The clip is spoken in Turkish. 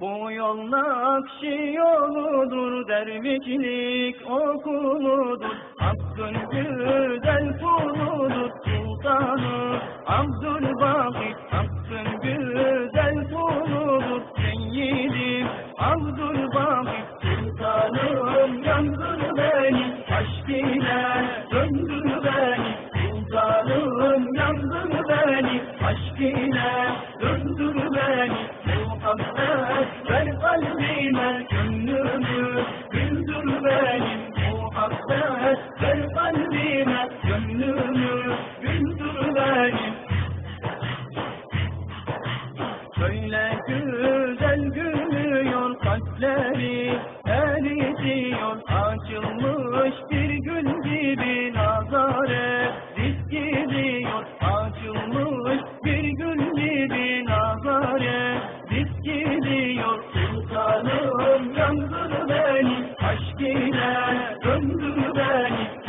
Bu yol nakşi yoludur, dervişlik okuludur. Hakkın güzel kuludur, sultanı Abdülbaki. Hakkın güzel kuludur, seyyidim Abdülbaki. Sultanım yandır beni, aşk ile döndür beni. Sultanım yandır beni, aşk ile döndür beni. Şöyle güzel gülüyor kalpleri eritiyor. Açılmış bir gül gibi nazare Diz gidiyor. Açılmış bir gül gibi nazare Diz gidiyor. Sultanım yandır beni Aşk ile döndür beni